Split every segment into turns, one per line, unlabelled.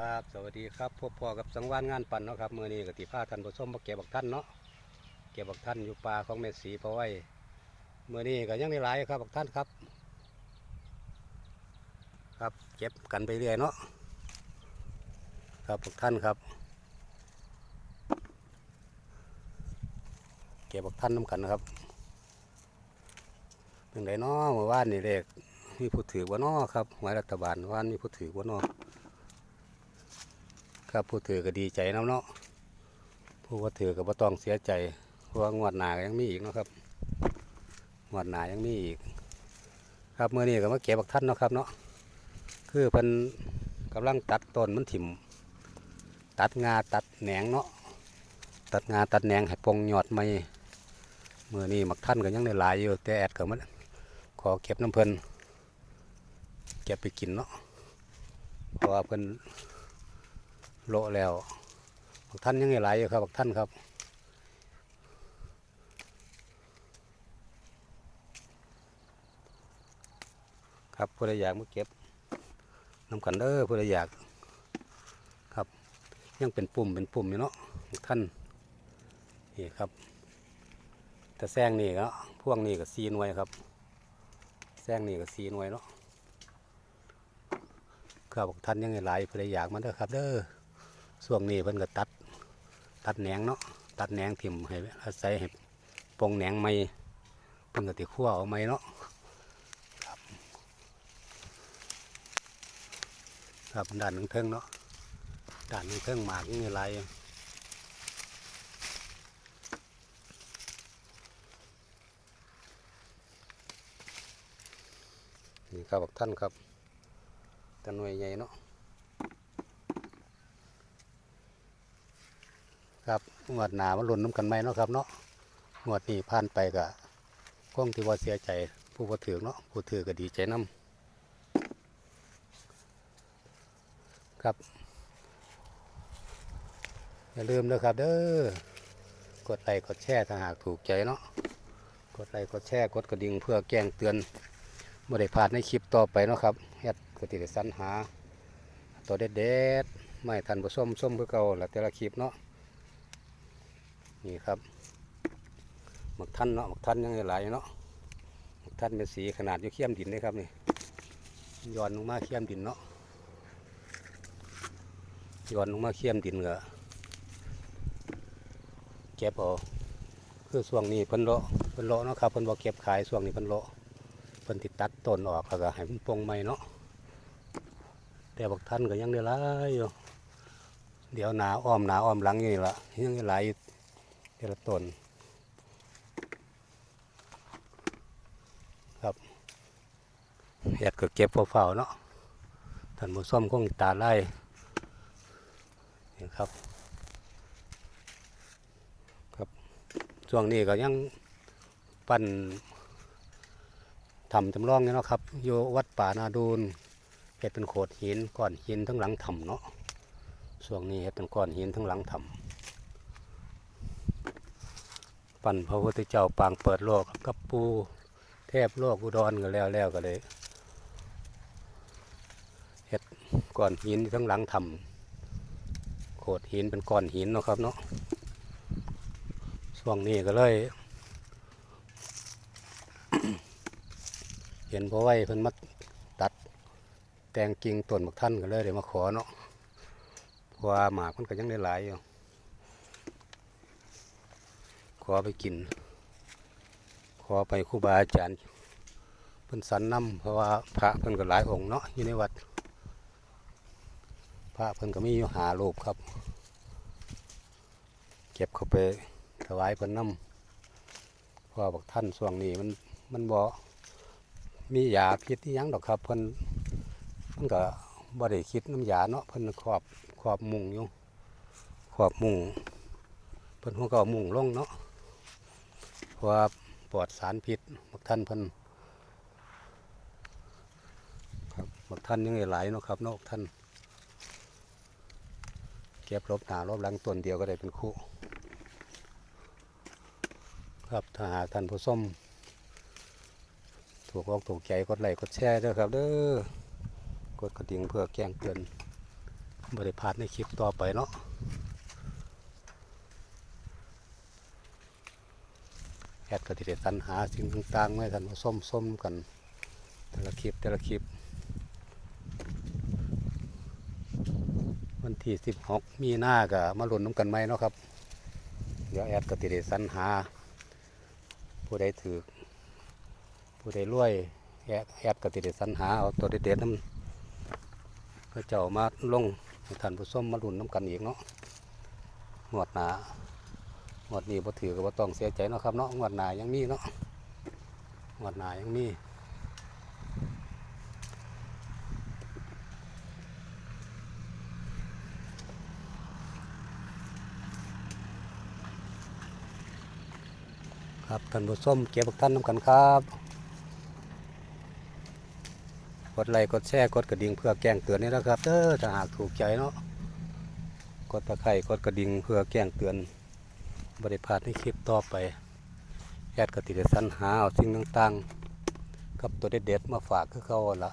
ครับ สวัสดีครับพบพ่อกับสังวานงานปั่นเนาะครับมื่อนี้กติพาท่านผู้ชมมาเก็บบักท่านเนาะเก็บบักท่านอยู่ป่าของแม่สีเพราะไว้มื่อนี้ก็ยังได้หลายครับบักท่านครับ ครับเก็บกันไปเรื่อยเนาะครับบักท่านครับ เก็บบักท่านน้ำกันนะครับเป็นไรเนาะเมื่อวานนี่เลขมีผู้ถือว่านาะครับหวยรัฐบาลว่านมีผู้ถือว่านาะ ครับผู้ถือก็ดีใจน้ำเนาะผู้ว่าถือก็บ่ต้องเสียใจเพราะว่างวดหนายังมีอีกนะครับงวดหนายังมีอีก ครับเมื่อนี้ก็มาเก็บบักท่านเนาะครับเนาะคือเพิ่นกำลังตัดต้นมันถิ่ม ตัดงาตัดแหนงเนาะตัดงาตัดแหนงให้ปงยอดไม่เมื่อนี้บักท่านก็ยังได้หลายอยู่แต่แอดก็มันขอเก็บน้ำเพิ่นเก็บไปกินเนาะเพราะว่าเพิ่น โลแล้วบักท่านยังไงหลายอยู่ครับบักท่านครับครับผู้ใดอยากมาเก็บน้ำกันเด้อผู้ใดอยากครับ ยังเป็นปุ่มเป็นปุ่มอยู่เนาะท่านนี่ครับแต่แซงนี่ก็พวกนี้ก็ซีหน่วยครับแซงนี่ก็ซีหน่วยเนาะครับท่านยังไงหลายผู้ใดอยากมาเด้อครับเด้อ ช่วงนี้เพิ่นก็ตัด ตัดแหนงเนาะตัดแหนงถิ่มให้อาศัยให้ปงแหนงไม่เพิ่นก็ติขั้วเอาไม่เนาะครับครับด้านหนึ่งเทิงเนาะด้านหนึ่งเทิงหมากนี่ไรนี่ครับท่านครับตะนวยใหญ่เนาะ ครับงวดหนามันหล่นน้ำกันไหมเนาะครับเนาะงวดนี้ผ่านไปก็คงที่ว่าเสียใจผู้บ่าถือเนาะผู้ถือก็ดีใจน้ำครับ อย่าลืมนะครับเด้อกดไลค์กดแชร์ถ้าหากถูกใจเนาะกดไลค์กดแชร์กดกระดิ่งเพื่อแจ้งเตือนเมื่อได้พลาดในคลิปต่อไปเนาะครับแอดกติดสรรหา ตัวเด็ดๆไม่ทันผส้มส้มเพื่อเก่าละแต่ละคลิปเนาะ นี่ครับหมักท่านเนาะหมักท่านยังหลายเนาะหมักท่านเป็นสีขนาดอยู่เขี้ยมดินเลยครับนี่ย้อนลงมาเขี้ยมดินเนาะย้อนลงมาเขี้ยมดินก็เก็บเอาคือช่วงนี้เพิ่นเลาะเพิ่นเลาะเนาะครับเพิ่นบ่เก็บขายช่วงนี้เพิ่นเลาะเพิ่นติดตัดต้นออกแล้วก็ให้มันปงใหม่เนาะแต่บักท่านก็ยังได้หลายอยู่เดี๋ยวหนาอ้อมหนาอ้อมหลังอยู่นี่ละยังได้หลาย อยู่แต่ละต้นครับเห็ดก็เก็บเฝ้าๆเนาะท่านผู้ส้มคงตาไล่นี่ครับ ครับช่วงนี้ก็ยังปั้นทำจำลองเนาะครับอยู่วัดป่านาดูนเห็ดเป็นโขดหินก้อนหินทั้งหลังถ้ำเนาะช่วงนี้เห็ดเป็นก้อนหินทั้งหลังถ้ำ ปั่นพระพุทธเจ้าปางเปิดโลกกับปูเทพโลกอุดรก็แล้วแล้วก็เลยเฮ็ดก้อนหินทั้งหลังทำโขดหินเป็นก้อนหินเนาะครับเนาะช่วงนี้ก็เลยเห็นพอไว้เพิ่นมาตัดแตงกิ่งต้นบักท่านก็เลยเดี๋ยวมาขอเนาะเพราะว่าหมากมันก็ยังได้หลายอยู่ ขอไปกิน ขอไปครูบาอาจารย์เพิ่นสันนำเพราะว่าพระเพิ่นก็หลายองค์เนาะอยู่ในวัด พระเพิ่นก็มีอยู่หารูปครับ เก็บเข้าไปถวายเพิ่นนำเพราะบอกท่านช่วงนี้มันมันบ่มียาพิษที่ยังดอกครับเพิ่นมันก็บ่ได้คิดน้ำยาเนาะเพิ่นครอบครอบมุงอยู่ครอบมุงเพิ่นหัวก็มุงลงเนาะ พราะว่าปลอดสารพิษบักท่านเพิ่นครับบักท่านยังหลายเนาะครับนาะบักท่านเก็บลบหนาลบหลังต้นเดียวก็ได้เป็นคู่ ครับถ้าหากท่านผู้ชมถูกอกถูกใจกดไลค์กดแชร์ด้วยครับเด้อกดกระดิ่งเพื่อแจ้งเตือนบริพาดในคลิปต่อไปเนาะแอ ดก็ติได้สรรหาสิ่งต่างๆไม่ทันมาส้มส้มๆกัน แต่ละคลิปแต่ละคลิป วันที่สิบหกมีหน้าก็มาลุนน้ำกันไหมเนาะครับ เดี๋ยวแอดก็ติได้สรรหา ผู้ใดถือผู้ใดรวยแอดแอดก็ติได้สรรหาเอาตัวเด็ดๆน้ำก็เจ้ามาลงท่านผู้ชมมาลุนน้ำกันอีกเนาะงวดหนา งวดนี้บ่ถือก็บ่ต้องเสียใจเนาะครับเนาะงวดหนายังมีเนาะงวดหนายังมีครับท่านผู้ชมเก็บบักท่านน้ำกันครับ กดไลค์กดแชร์กดกระดิ่งเพื่อแจ้งเตือนนี่นะครับเด้อถ้าหากถูกใจเนาะกดตะไคร่กดกระดิ่งเพื่อแจ้งเตือน บริพาดในคลิปต่อไปแอดกติดสรรหาเอาสิ่งต่างๆ กับตัวเด็ดๆมาฝากคือเขาละ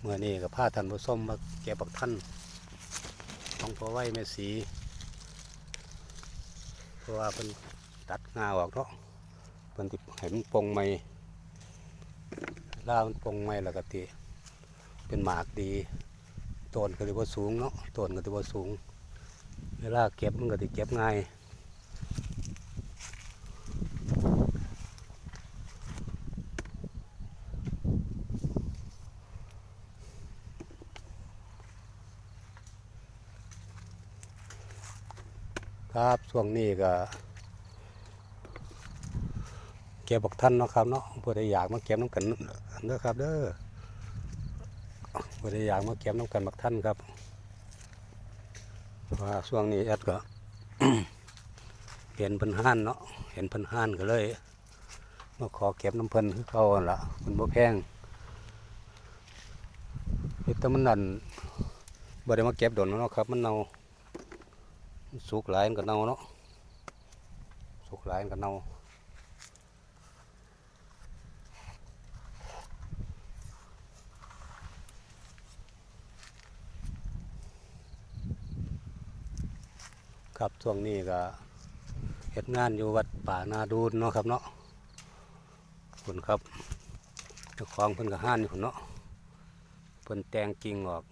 เมื่อนี้กับผ้าท่านผู้ชมมาเก็บักท่านต้องพอไว้แม่สีเพราะว่าเป็นตัดงาออกเนาะเพิ่นสิเห็นปงใหม่ล่ามันปงใหม่ล้วก็ติ เป็นหมากดีต้นก็สิบ่สูงเนาะต้นก็สิบ่สูง เวลาเก็บมันก็สิเก็บง่าย ครับช่วงนี้ก็เก็บบักท่านเนาะครับเนาะเพื่อได้อยากมาเก็บน้ำกันเด้อครับเด้อเพื่อได้อยากมาเก็บน้ำกันบักท่านครับว่าช่วงนี้แอดก็เห็นพิ่นห้านเนาะเห็นพิ่นห้านก็เลยมาขอเก็บน้ำเพิ่นคือเขาละมันบ่แพงเฮ็ดแต่มันนั่นบ่ได้มาเก็บโดนเนาะครับ มันเนา สุกหลายมันก็เน่าเนาะสุกหลายมันก็เน่าครับช่วงนี้ก็เฮ็ดงานอยู่วัดป่านาดูนเนาะครับเนาะคุณครับเจ้าของเพิ่นก็ห้านอยู่พุ่นเนาะเพิ่นแต่งกิ่งออก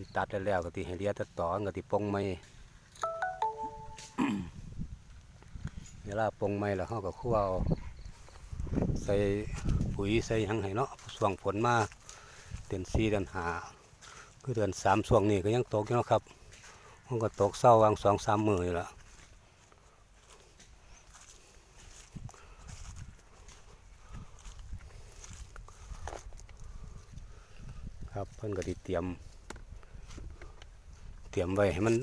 นตัดแล้วก็ติให้เลียแต่อก็ติปงไม้เวลาปงไม้แล้วเฮาก็คั่วเอาใส่ปุ๋ยใส่ยังให้เนาะช่วงฝนมาเดือน4เดือน5คือเดือน3ช่วงนี้ก็ยังตกอยู่นะครับมันก็ตกเศร้าวางสองสามมืออยู่แล้วครับเพิ่นก็ไดิเตรียม เตรียมไว้ให้มัน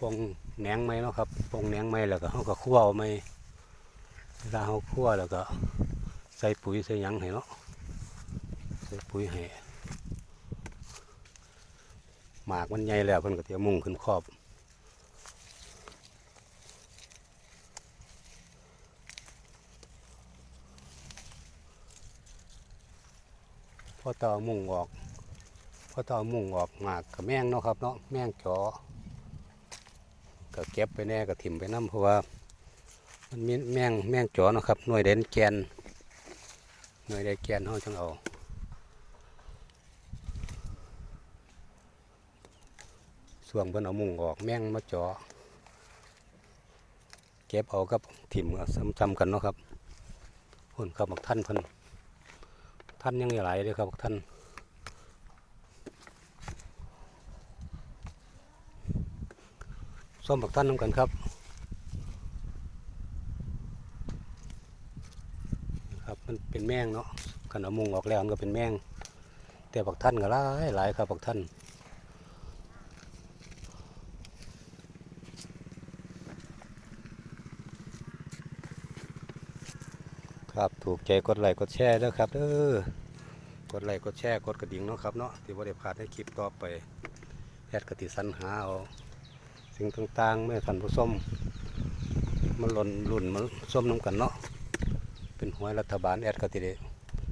ปองแหนงไหมเนาะครับปองแหนงไหมแล้วก็เขาก็คั่วเอาไหมเวลาเขาคั่วแล้วก็ใส่ปุ๋ยใส่ยังให้เนาะใส่ปุ๋ยให้หมากมันใหญ่แล้วเพิ่นก็เตรียมมุ่งขึ้นครอบพอต่อมุ่งออก พอตอามุ่งออกหมากกับแมงเนาะครับเนาะแมงจอก็เก็บไปแน่ก็ถิ่มไปน้ำเพราะว่ามันมีแมงแมงจอเนาะครับหน่วยเด่นแกนหน่วยเด่นแกนเขาจังเอาส่วงเพิ่นเอามุงออกแมงมาเจาะเก็บเอากับถิ่มซ้ำๆกันเนาะครับหุ่นครับบักท่านเพิ่นท่านยังหลายเลยครับบักท่าน ส้มบักท่านน้ำกันครับครับมันเป็นแมงเนาะกันอามุงออกแล้วมันก็เป็นแมง แต่บักท่านก็หลายหลายครับบักท่านครับถูกใจกดไลค์กดแชร์ด้วยครับเด้อกดไลค์กดแชร์กดกระดิ่งเนาะครับเนาะที่บ่ได้พลาดให้คลิปต่อไปแอดกติสรรหาเอา สิ่งต่างๆไม่ทันผู้ส้มมันหล่นหลุ่นมันส้มน้ำกันเนาะเป็นหวยรัฐบาลแอดกติเด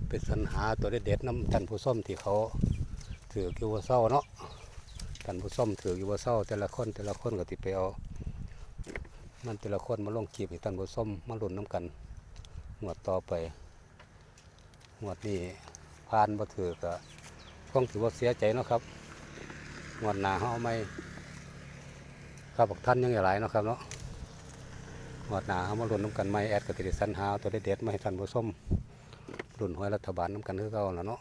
เป็นสรรหาตัวเด็ดๆน้ำทันผู้ส้มที่เขาถืออยู่ว่าเศร้าเนาะท่านผู้ชมถืออยู่ว่าเศร้าแต่ละคนแต่ละคนก็ติไปเอามันแต่ละคนมาลงกีบให้ท่านผู้ชมมาหลุ้นน้ำกันงวดต่อไปงวดนี้ผ่านบ่ถือก็คงถือว่าเสียใจเนาะครับงวดหนาเฮาเอไม่ ครับบอกท่านยังอย่าหลายเนาะครับเนาะงวดหน้าเฮามาลุ้นน้ำกันไม่แอดก็ติดสรรหาเอาตัวเด็ดๆมาให้ท่านผู้ชมลุ้นหวยรัฐบาลน้ำกันคือเก่าแล้วเนาะ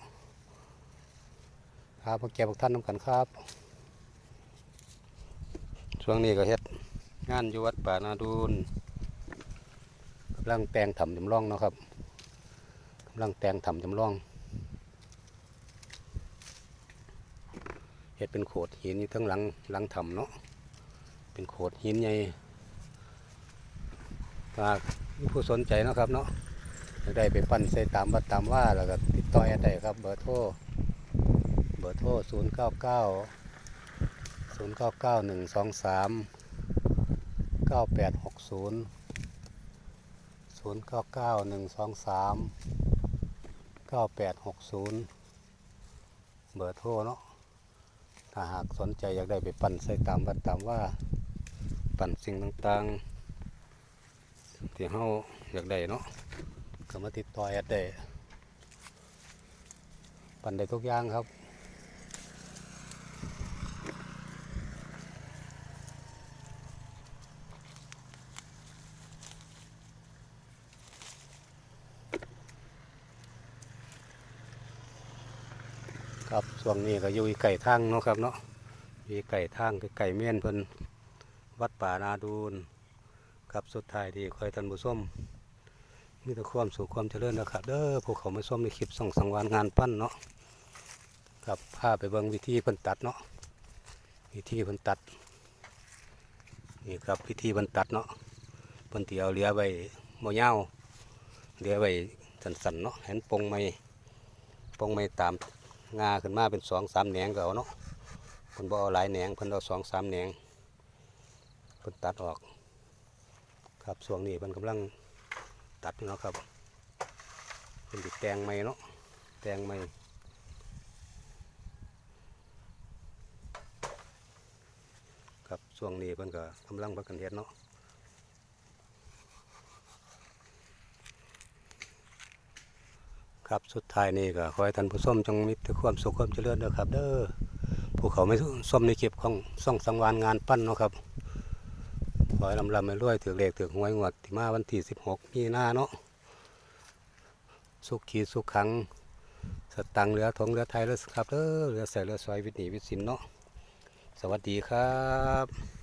ครับพวกแกพวกท่านน้ำกันครับ ช่วงนี้ก็เฮ็ดงานอยู่วัดป่านาดูนกำลังแต่งทำจำลองเนาะครับกำลังแต่งทำจำลองเฮ็ดเป็นโขดหินอยู่ทั้งหลังหลังทำเนาะ เป็นโขดหินใหญ่ฝากผู้สนใจนะครับเนาะอยากได้ไปปั้นใส่ตามวัดตามว่าแล้วก็ติดต่อแอดได้ครับ เบอร์โทรเบอร์โทร0 9 9 0 9 9 1 2 3 9 8 6 0 0 9 9 1 2 3 9 8 6 0 เบอร์โทรเนาะถ้าหากสนใจอยากได้ไปปั่นใส่ตามวัดตามว่า ปั่นสิ่งต่างๆ ที่เฮาอยากได้เนาะก็มาติดต่อแอดได้ปั่นได้ทุกอย่างครับครับช่วงนี้ก็อยู่ไก่ทางเนาะครับเนาะมีไก่ทางคือไก่เมียนเพิ่น วัดป่านาดูนครับสุดท้ายที่คอยท่านผู้มมีแต่ความสุขความเจริญนะครับเด้อพวกเขามาชมในคลิปส่องสังวานงานปั้นเนาะครับพาไปเบิ่งวิธีเพิ่นตัดเนาะวิธีเพิ่นตัดนี่ครับวิธีเพิ่นตัดเนาะเพิ่นที่เอาเหลือไว้บ่ยาวเหลือไว้สันๆเนาะเห็นปงไม้ปงไม้ตามงาขึ้นมาเป็นสองสามแหนงก็เอาเนาะเพิ่นบ่เอาหลายแหนงเพิ่นเอาสองสามแหนง พิ่นตัดออก ครับช่วงนี้เพิ่นกำลังตัดเนาะครับเพิ่นติแตงไม้เนาะแตงไม้ครับช่วงนี้เพิ่นก็กำลังพักกันเฮ็ดเนาะครับสุดท้ายนี่ก็ขอให้ท่านผู้ชมจงมีแต่ความสุขความเจริญเด้อครับ เด้อผู้เขาไม่ส้มในคลิปของส่องสังวานงานปั้นเนาะครับ ขอยลำลำไปรวยถือเลขถือหวยงวดที่มาวันที่สิบหกมีหน้าเนาะสุขขีสุขขัง สตังเหลือทองเหลือไทยเหลือครับเด้อเหลือใส่เหลือซอยวิถีวิสินเนาะสวัสดีครับ